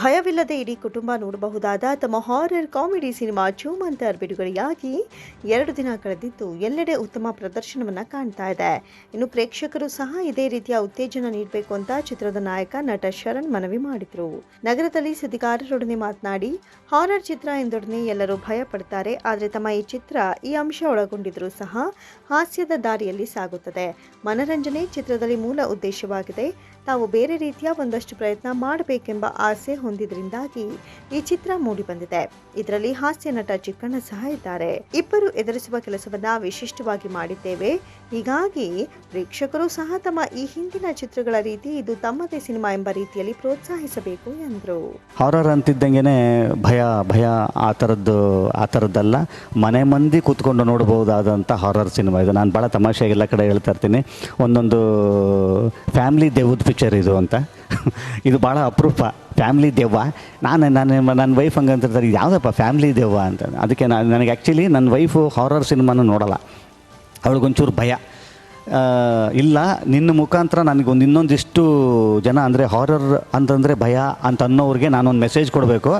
ಭಯವಿಲ್ಲದೆ ಇಡೀ ಕುಟುಂಬ ನೋಡಬಹುದಾದ ತಮ್ಮ ಹಾರರ್ ಕಾಮಿಡಿ ಸಿನಿಮಾ ಚೂಮಂತರ್ ಬಿಡುಗಡೆಯಾಗಿ ಎರಡು ದಿನ ಕಳೆದಿದ್ದು, ಎಲ್ಲೆಡೆ ಉತ್ತಮ ಪ್ರದರ್ಶನವನ್ನು ಕಾಣ್ತಾ ಇದೆ. ಇನ್ನು ಪ್ರೇಕ್ಷಕರು ಸಹ ಇದೇ ರೀತಿಯ ಉತ್ತೇಜನ ನೀಡಬೇಕು ಅಂತ ಚಿತ್ರದ ನಾಯಕ ನಟ ಶರಣ್ ಮನವಿ ಮಾಡಿದರು. ನಗರದಲ್ಲಿ ಸುದ್ದಿಗಾರರೊಡನೆ ಮಾತನಾಡಿ ಹಾರರ್ ಚಿತ್ರ ಎಂದೊಡನೆ ಎಲ್ಲರೂ ಭಯ ಪಡ್ತಾರೆ ಆದರೆ ತಮ್ಮ ಈ ಚಿತ್ರ ಈ ಅಂಶ ಒಳಗೊಂಡಿದ್ರೂ ಸಹ ಹಾಸ್ಯದ ದಾರಿಯಲ್ಲಿ ಸಾಗುತ್ತದೆ. ಮನರಂಜನೆ ಚಿತ್ರದಲ್ಲಿ ಮೂಲ ಉದ್ದೇಶವಾಗಿದೆ. ತಾವು ಬೇರೆ ರೀತಿಯ ಒಂದಷ್ಟು ಪ್ರಯತ್ನ ಮಾಡಬೇಕೆಂಬ ಆಸೆ ಹೊಂದಿದ್ರಿಂದಾಗಿ ಈ ಚಿತ್ರ ಮೂಡಿಬಂದಿದೆ ಇದರಲ್ಲಿ ಹಾಸ್ಯ ನಟ ಚಿಕ್ಕಣ್ಣ ಸಹ ಇದ್ದಾರೆ. ಇಬ್ಬರು ಎದುರಿಸುವ ಕೆಲಸವನ್ನ ವಿಶಿಷ್ಟವಾಗಿ ಮಾಡಿದ್ದೇವೆ. ಹೀಗಾಗಿ ಪ್ರೇಕ್ಷಕರು ಸಹ ತಮ್ಮ ಈ ಹಿಂದಿನ ಚಿತ್ರಗಳ ರೀತಿ ಇದು ತಮ್ಮದೇ ಸಿನಿಮಾ ಎಂಬ ರೀತಿಯಲ್ಲಿ ಪ್ರೋತ್ಸಾಹಿಸಬೇಕು ಎಂದರು. ಹಾರರ್ ಅಂತಿದ್ದಂಗೆ ಭಯ ಭಯ ಆ ಥರದ್ದು, ಆ ಥರದ್ದಲ್ಲ. ಮನೆ ಮಂದಿ ಕೂತ್ಕೊಂಡು ನೋಡಬಹುದಾದಂಥ ಹಾರರ್ ಸಿನಿಮಾ ಇದು. ನಾನು ಭಾಳ ತಮಾಷೆಗೆಲ್ಲ ಕಡೆ ಹೇಳ್ತಾ ಇರ್ತೀನಿ. ಒಂದೊಂದು ಫ್ಯಾಮಿಲಿ ದೆವ್ವದ ಪಿಕ್ಚರ್ ಇದು ಅಂತ. ಇದು ಭಾಳ ಅಪರೂಪ. ಫ್ಯಾಮ್ಲಿ ದೆವ್ವ. ನಾನು ನನ್ನ ನನ್ನ ವೈಫ್ ಹಂಗೆ ಅಂತಿರ್ತಾರೆ ಇದು ಯಾವುದಪ್ಪ ಫ್ಯಾಮ್ಲಿ ದೆವ್ವ ಅಂತ. ಅದಕ್ಕೆ ನಾನು ನನಗೆ ಆ್ಯಕ್ಚುಲಿ ನನ್ನ ವೈಫು ಹಾರರ್ ಸಿನಿಮಾನ ನೋಡಲ್ಲ. ಅವಳಿಗೊಂಚೂರು ಭಯ. ಇಲ್ಲ, ನಿನ್ನ ಮುಖಾಂತರ ನನಗೊಂದು ಇನ್ನೊಂದಿಷ್ಟು ಜನ ಅಂದರೆ ಹಾರರ್ ಅಂತಂದರೆ ಭಯ ಅಂತ ಅನ್ನೋರಿಗೆ ನಾನೊಂದು ಮೆಸೇಜ್ ಕೊಡಬೇಕು.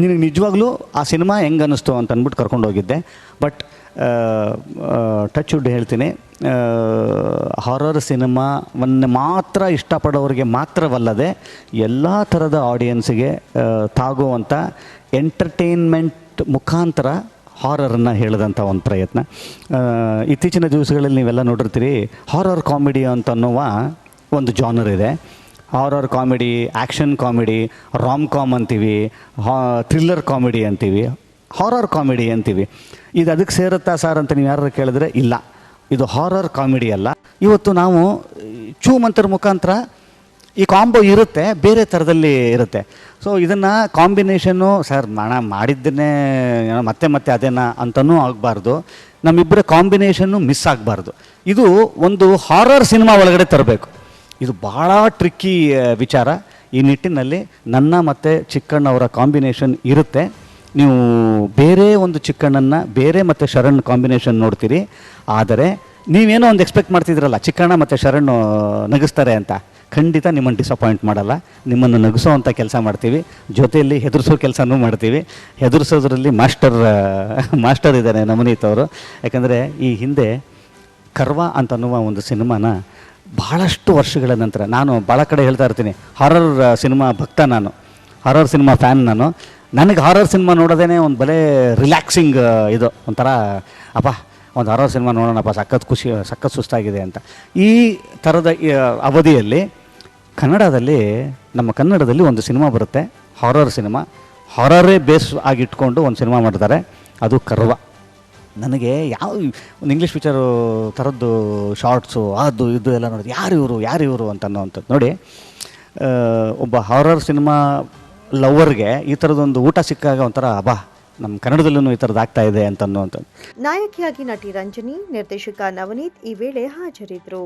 ನಿನಗೆ ನಿಜವಾಗ್ಲೂ ಆ ಸಿನಿಮಾ ಹೆಂಗೆ ಅನ್ನಿಸ್ತು ಅಂತ ಅಂದ್ಬಿಟ್ಟು ಕರ್ಕೊಂಡು ಹೋಗಿದ್ದೆ ಬಟ್ ಟಚ್ ವುಡ್ ಹೇಳ್ತೀನಿ. ಹಾರರ್ ಸಿನಿಮಾವನ್ನು ಮಾತ್ರ ಇಷ್ಟಪಡೋರಿಗೆ ಮಾತ್ರವಲ್ಲದೆ ಎಲ್ಲ ಥರದ ಆಡಿಯನ್ಸಿಗೆ ತಾಗುವಂಥ ಎಂಟರ್ಟೈನ್ಮೆಂಟ್ ಮುಖಾಂತರ ಹಾರರನ್ನು ಹೇಳಿದಂಥ ಒಂದು ಪ್ರಯತ್ನ. ಇತ್ತೀಚಿನ ದಿವಸಗಳಲ್ಲಿ ನೀವೆಲ್ಲ ನೋಡಿರ್ತೀರಿ ಹಾರರ್ ಕಾಮಿಡಿ ಅಂತ ಅನ್ನುವ ಒಂದು ಜಾನರ್ ಇದೆ. Horror comedy action comedy rom com ಅಂತೀವಿ ಹಾ ಥ್ರಿಲ್ಲರ್ ಕಾಮಿಡಿ ಅಂತೀವಿ ಹಾರರ್ ಕಾಮಿಡಿ ಅಂತೀವಿ. ಇದು ಅದಕ್ಕೆ ಸೇರುತ್ತಾ ಸರ್ ಅಂತ ನೀವು ಯಾರು ಕೇಳಿದ್ರೆ ಇಲ್ಲ. ಇದು ಹಾರರ್ ಕಾಮಿಡಿ ಅಲ್ಲ. ಇವತ್ತು ನಾವು, ಚೂ ಮಂತ್ರ ಮುಖಾಂತರ ಈ ಕಾಂಬೋ ಇರುತ್ತೆ, ಬೇರೆ ಥರದಲ್ಲಿ ಇರುತ್ತೆ. ಸೊ ಇದನ್ನು ಕಾಂಬಿನೇಷನ್ನು ಸರ್ ಮಣ ಮಾಡಿದ್ದನ್ನೇ ಮತ್ತೆ ಮತ್ತೆ ಅದೇನಾ ಅಂತನೂ ಆಗಬಾರ್ದು. ನಮ್ಮಿಬ್ಬರ ಕಾಂಬಿನೇಷನ್ನು ಮಿಸ್ ಆಗಬಾರ್ದು. ಇದು ಒಂದು ಹಾರರ್ ಸಿನಿಮಾ ಒಳಗಡೆ ತರಬೇಕು. ಇದು ಭಾಳ ಟ್ರಿಕ್ಕಿ ವಿಚಾರ. ಈ ನಿಟ್ಟಿನಲ್ಲಿ ನನ್ನ ಮತ್ತು ಚಿಕ್ಕಣ್ಣವರ ಕಾಂಬಿನೇಷನ್ ಇರುತ್ತೆ. ನೀವು ಬೇರೆ ಒಂದು ಚಿಕ್ಕಣ್ಣನ್ನು ಬೇರೆ ಮತ್ತು ಶರಣ್ ಕಾಂಬಿನೇಷನ್ ನೋಡ್ತೀರಿ. ಆದರೆ ನೀವೇನೋ ಒಂದು ಎಕ್ಸ್ಪೆಕ್ಟ್ ಮಾಡ್ತಿದ್ರಲ್ಲ, ಚಿಕ್ಕಣ್ಣ ಮತ್ತು ಶರಣ್ ನಗಿಸ್ತಾರೆ ಅಂತ. ಖಂಡಿತ ನಿಮ್ಮನ್ನು ಡಿಸಪಾಯಿಂಟ್ ಮಾಡಲ್ಲ. ನಿಮ್ಮನ್ನು ನಗಿಸೋವಂಥ ಕೆಲಸ ಮಾಡ್ತೀವಿ. ಜೊತೆಯಲ್ಲಿ ಹೆದರಿಸೋ ಕೆಲಸನೂ ಮಾಡ್ತೀವಿ. ಹೆದರಿಸೋದ್ರಲ್ಲಿ ಮಾಸ್ಟರ್ ಮಾಸ್ಟರ್ ಇದ್ದಾರೆ ನವನೀತ್ ಅವರು. ಯಾಕಂದರೆ ಈ ಹಿಂದೆ ಕರ್ವ ಅಂತನ್ನುವ ಒಂದು ಸಿನಿಮಾನ ಭಾಳಷ್ಟು ವರ್ಷಗಳ ನಂತರ, ನಾನು ಭಾಳ ಕಡೆ ಹೇಳ್ತಾ ಇರ್ತೀನಿ ಹಾರರ್ ಸಿನಿಮಾ ಭಕ್ತ ನಾನು. ಹಾರರ್ ಸಿನಿಮಾ ಫ್ಯಾನ್ ನಾನು. ನನಗೆ ಹಾರರ್ ಸಿನಿಮಾ ನೋಡೋದೇ ಒಂದು ಬಲೆ ರಿಲ್ಯಾಕ್ಸಿಂಗ್ ಇದು. ಒಂಥರ, ಅಪ್ಪ, ಒಂದು ಹಾರರ್ ಸಿನಿಮಾ ನೋಡೋಣಪ್ಪ, ಸಖತ್ ಖುಷಿ, ಸಖತ್ ಸುಸ್ತಾಗಿದೆ ಅಂತ. ಈ ಥರದ ಅವಧಿಯಲ್ಲಿ ಕನ್ನಡದಲ್ಲಿ, ನಮ್ಮ ಕನ್ನಡದಲ್ಲಿ ಒಂದು ಸಿನಿಮಾ ಬರುತ್ತೆ. ಹಾರರ್ ಸಿನಿಮಾ ಹಾರರೇ ಬೇಸ್ ಆಗಿಟ್ಕೊಂಡು ಒಂದು ಸಿನಿಮಾ ಮಾಡ್ತಾರೆ. ಅದು ಕರ್ವ. ನನಗೆ ಯಾವ, ಒಂದು ಇಂಗ್ಲೀಷ್ ಪಿಕ್ಚರು ಥರದ್ದು ಶಾರ್ಟ್ಸು ಅದು, ಇದು ಎಲ್ಲ ನೋಡಿದ್ರೆ, ಯಾರು ಇವರು ಯಾರು ಇವರು ಅಂತ ಅನ್ನೋವಂಥದ್ದು ನೋಡಿ ಒಬ್ಬ ಹಾರರ್ ಸಿನಿಮಾ ಲವರ್ಗೆ ಈ ಥರದೊಂದು ಊಟ ಸಿಕ್ಕಾಗ ಒಂಥರ, ಅಬ್ಬಾ ನಮ್ಮ ಕನ್ನಡದಲ್ಲೂ ಈ ಥರದ್ದು ಆಗ್ತಾ ಇದೆ ಅಂತ ನಾಯಕಿಯಾಗಿ ನಟಿ ರಂಜನಿ, ನಿರ್ದೇಶಕ ನವನೀತ್ ಈ ವೇಳೆ ಹಾಜರಿದ್ದರು